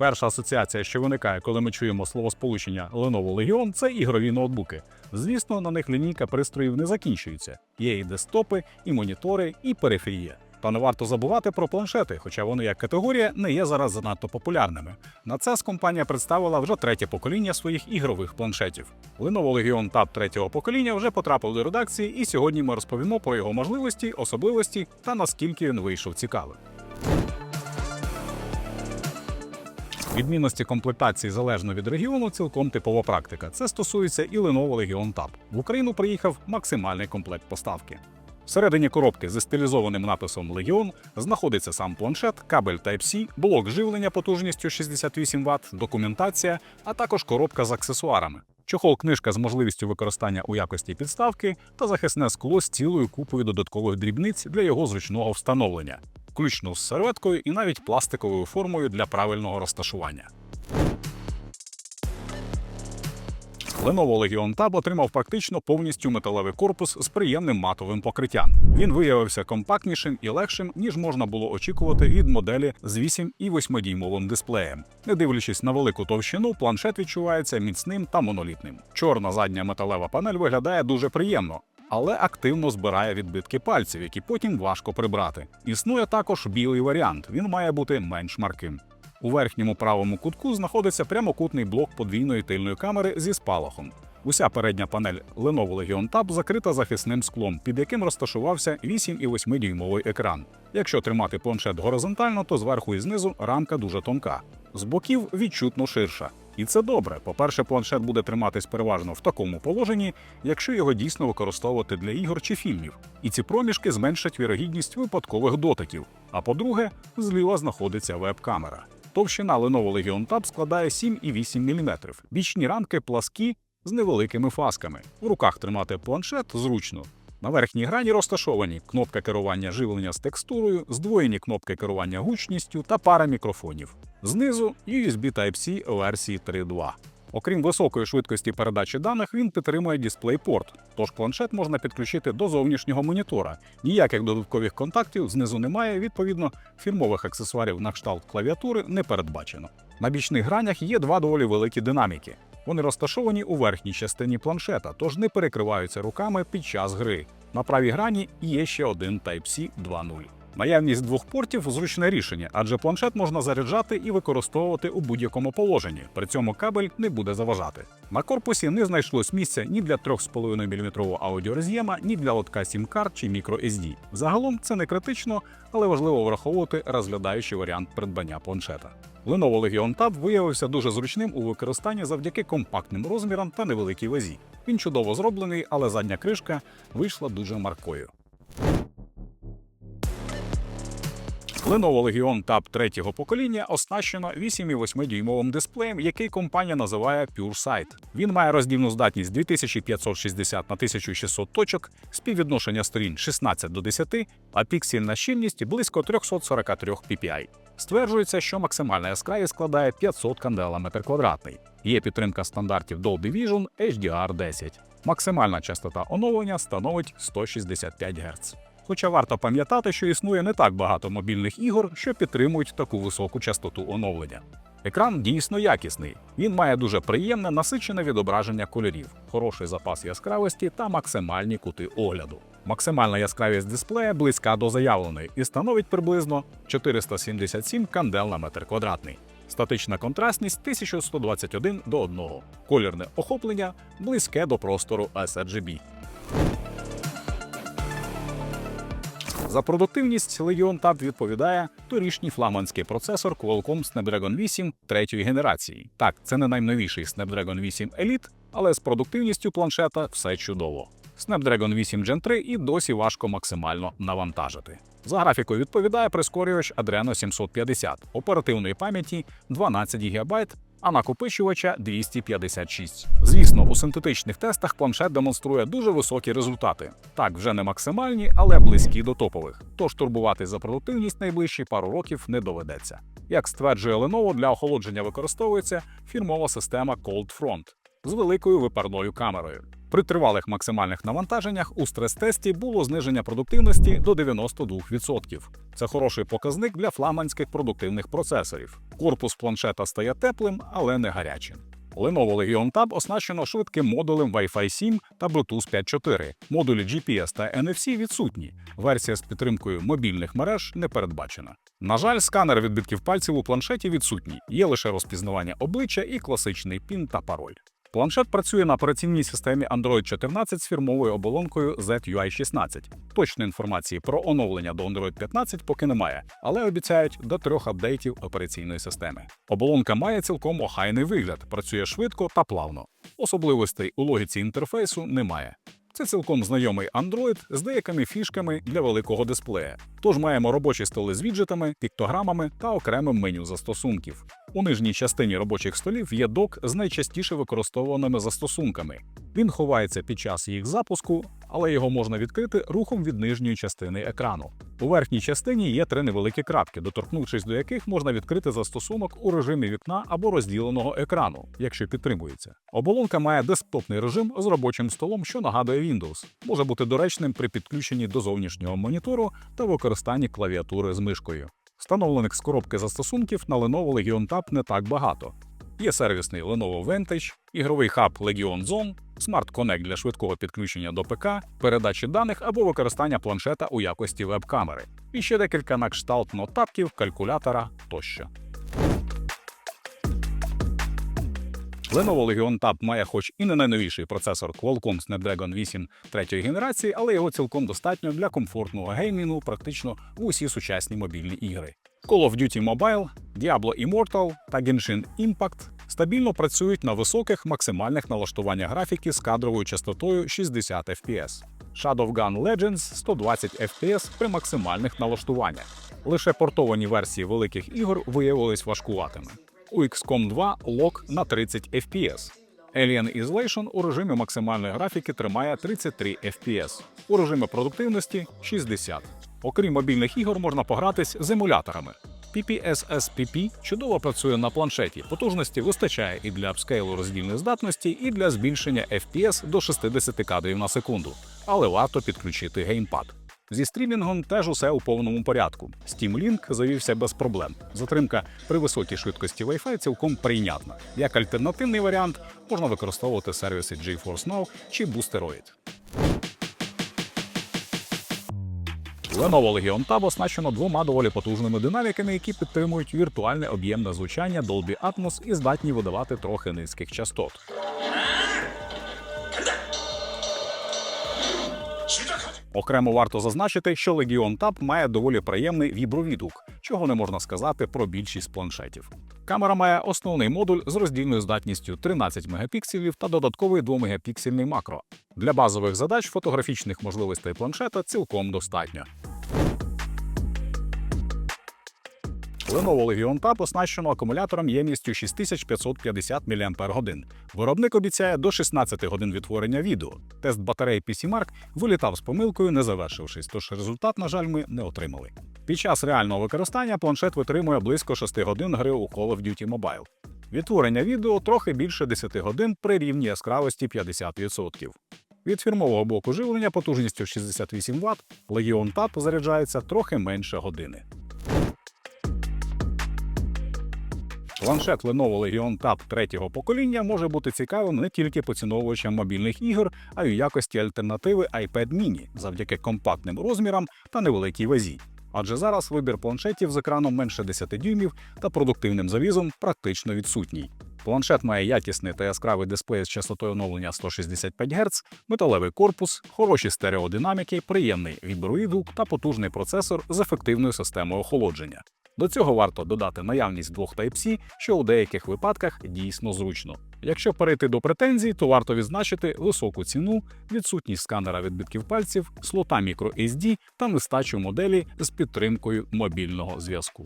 Перша асоціація, що виникає, коли ми чуємо словосполучення Lenovo Legion, це ігрові ноутбуки. Звісно, на них лінійка пристроїв не закінчується. Є і десктопи, і монітори, і периферія. Та не варто забувати про планшети, хоча вони як категорія не є зараз занадто популярними. На CES компанія представила вже третє покоління своїх ігрових планшетів. Lenovo Legion Tab третього покоління вже потрапив до редакції, і сьогодні ми розповімо про його можливості, особливості та наскільки він вийшов цікавим. Відмінності комплектації залежно від регіону цілком типова практика. Це стосується і Lenovo Legion Tab. В Україну приїхав максимальний комплект поставки. Всередині коробки зі стилізованим написом Legion знаходиться сам планшет, кабель Type-C, блок живлення потужністю 68 Вт, документація, а також коробка з аксесуарами. Чохол книжка з можливістю використання у якості підставки та захисне скло з цілою купою додаткових дрібниць для його зручного встановлення, включно з серветкою і навіть пластиковою формою для правильного розташування. Lenovo Legion Tab отримав практично повністю металевий корпус з приємним матовим покриттям. Він виявився компактнішим і легшим, ніж можна було очікувати від моделі з 8 і 8 дюймовим дисплеєм. Не дивлячись на велику товщину, планшет відчувається міцним та монолітним. Чорна задня металева панель виглядає дуже приємно. Але активно збирає відбитки пальців, які потім важко прибрати. Існує також білий варіант. Він має бути менш марким. У верхньому правому кутку знаходиться прямокутний блок подвійної тильної камери зі спалахом. Уся передня панель Lenovo Legion Tab закрита захисним склом, під яким розташувався 8,8 дюймовий екран. Якщо тримати планшет горизонтально, то зверху і знизу рамка дуже тонка. З боків відчутно ширша. І це добре. По-перше, планшет буде триматись переважно в такому положенні, якщо його дійсно використовувати для ігор чи фільмів. І ці проміжки зменшать вірогідність випадкових дотиків. А по-друге, зліва знаходиться веб-камера. Товщина Lenovo Legion Tab складає 7,8 мм. Бічні рамки пласкі з невеликими фасками. В руках тримати планшет зручно. На верхній грані розташовані кнопка керування живлення з текстурою, здвоєні кнопки керування гучністю та пара мікрофонів. Знизу USB Type-C версії 3.2. Окрім високої швидкості передачі даних, він підтримує DisplayPort, тож планшет можна підключити до зовнішнього монітора. Ніяких додаткових контактів знизу немає, відповідно, фірмових аксесуарів на кшталт клавіатури не передбачено. На бічних гранях є два доволі великі динаміки. Вони розташовані у верхній частині планшета, тож не перекриваються руками під час гри. На правій грані є ще один Type-C 2.0. Наявність двох портів зручне рішення, адже планшет можна заряджати і використовувати у будь-якому положенні. При цьому кабель не буде заважати. На корпусі не знайшлось місця ні для 3,5 мм аудіороз'єма, ні для лотка SIM-карт чи microSD. Загалом це не критично, але важливо враховувати, розглядаючи варіант придбання планшета. Lenovo Legion Tab виявився дуже зручним у використанні завдяки компактним розмірам та невеликій вазі. Він чудово зроблений, але задня кришка вийшла дуже маркою. Lenovo Legion Tab третього покоління оснащено 8,8 дюймовим дисплеєм, який компанія називає PureSight. Він має роздільну здатність 2560 на 1600 точок, співвідношення сторін 16 до 10, а піксельна щільність близько 343 ppi. Стверджується, що максимальна яскравість складає 500 кандела метр квадратний. Є підтримка стандартів Dolby Vision HDR10. Максимальна частота оновлення становить 165 Гц. Хоча варто пам'ятати, що існує не так багато мобільних ігор, що підтримують таку високу частоту оновлення. Екран дійсно якісний. Він має дуже приємне насичене відображення кольорів, хороший запас яскравості та максимальні кути огляду. Максимальна яскравість дисплея близька до заявленої і становить приблизно 477 кандел на метр квадратний. Статична контрастність 1121 до 1. Колірне охоплення близьке до простору sRGB. За продуктивність Legion Tab відповідає торішній флагманський процесор Qualcomm Snapdragon 8 третьої генерації. Так, це не найновіший Snapdragon 8 Elite, але з продуктивністю планшета все чудово. Snapdragon 8 Gen 3 і досі важко максимально навантажити. За графікою відповідає прискорювач Adreno 750, оперативної пам'яті 12 ГБ, а накопичувача 256. Звісно, у синтетичних тестах планшет демонструє дуже високі результати. Так, вже не максимальні, але близькі до топових. Тож турбувати за продуктивність найближчі пару років не доведеться. Як стверджує Lenovo, для охолодження використовується фірмова система Cold Front з великою випарною камерою. При тривалих максимальних навантаженнях у стрес-тесті було зниження продуктивності до 92%. Це хороший показник для флагманських продуктивних процесорів. Корпус планшета стає теплим, але не гарячим. Lenovo Legion Tab оснащено швидким модулем Wi-Fi 7 та Bluetooth 5.4. Модулі GPS та NFC відсутні. Версія з підтримкою мобільних мереж не передбачена. На жаль, сканер відбитків пальців у планшеті відсутній. Є лише розпізнавання обличчя і класичний пін та пароль. Планшет працює на операційній системі Android 14 з фірмовою оболонкою ZUI 16. Точної інформації про оновлення до Android 15 поки немає, але обіцяють до трьох апдейтів операційної системи. Оболонка має цілком охайний вигляд, працює швидко та плавно. Особливостей у логіці інтерфейсу немає. Це цілком знайомий Android з деякими фішками для великого дисплея. Тож маємо робочі столи з віджитами, піктограмами та окремим меню застосунків. У нижній частині робочих столів є док з найчастіше використовуваними застосунками. Він ховається під час їх запуску, але його можна відкрити рухом від нижньої частини екрану. У верхній частині є три невеликі крапки, доторкнувшись до яких можна відкрити застосунок у режимі вікна або розділеного екрану, якщо підтримується. Оболонка має десктопний режим з робочим столом, що нагадує Windows, може бути доречним при підключенні до зовнішнього монітору та використанні клавіатури з мишкою. Встановлених з коробки застосунків на Lenovo Legion Tab не так багато. Є сервісний Lenovo Vantage, ігровий хаб Legion Zone, Smart Connect для швидкого підключення до ПК, передачі даних або використання планшета у якості веб-камери, і ще декілька на кшталт нотатків, калькулятора тощо. Lenovo Legion Tab має хоч і не найновіший процесор Qualcomm Snapdragon 8 третьої генерації, але його цілком достатньо для комфортного геймінгу практично в усі сучасні мобільні ігри. Call of Duty Mobile, Diablo Immortal та Genshin Impact стабільно працюють на високих максимальних налаштуваннях графіки з кадровою частотою 60 FPS. Shadowgun Legends 120 FPS при максимальних налаштуваннях. Лише портовані версії великих ігор виявились важкуватими. У XCOM 2 лок на 30 FPS. Alien Isolation у режимі максимальної графіки тримає 33 FPS, у режимі продуктивності 60. Окрім мобільних ігор, можна погратись з емуляторами. PPSSPP чудово працює на планшеті, потужності вистачає і для апскейлу роздільної здатності, і для збільшення FPS до 60 кадрів на секунду, але варто підключити геймпад. Зі стрімінгом теж усе у повному порядку. Steam Link завівся без проблем. Затримка при високій швидкості Wi-Fi цілком прийнятна. Як альтернативний варіант можна використовувати сервіси GeForce Now чи Boosteroid. Lenovo Legion Tab оснащено двома доволі потужними динаміками, які підтримують віртуальне об'ємне звучання Dolby Atmos і здатні видавати трохи низьких частот. Окремо варто зазначити, що Legion Tab має доволі приємний вібровідгук, чого не можна сказати про більшість планшетів. Камера має основний модуль з роздільною здатністю 13 мегапікселів та додатковий 2-мегапіксельний макро. Для базових задач фотографічних можливостей планшета цілком достатньо. Lenovo Legion Tab оснащено акумулятором ємністю 6550 мАч. Виробник обіцяє до 16 годин відтворення відео. Тест батареї PCMark вилітав з помилкою, не завершившись, тож результат, на жаль, ми не отримали. Під час реального використання планшет витримує близько 6 годин гри у Call of Duty Mobile. Відтворення відео трохи більше 10 годин при рівні яскравості 50%. Від фірмового блоку живлення потужністю 68 Вт Legion Tab заряджається трохи менше години. Планшет Lenovo Legion Tab третього покоління може бути цікавим не тільки поціновувачам мобільних ігор, а й у якості альтернативи iPad mini завдяки компактним розмірам та невеликій вазі. Адже зараз вибір планшетів з екраном менше 10 дюймів та продуктивним завізом практично відсутній. Планшет має якісний та яскравий дисплей з частотою оновлення 165 Гц, металевий корпус, хороші стереодинаміки, приємний віброїдгук та потужний процесор з ефективною системою охолодження. До цього варто додати наявність двох Type-C, що у деяких випадках дійсно зручно. Якщо перейти до претензій, то варто відзначити високу ціну, відсутність сканера відбитків пальців, слота microSD та нестачу моделі з підтримкою мобільного зв'язку.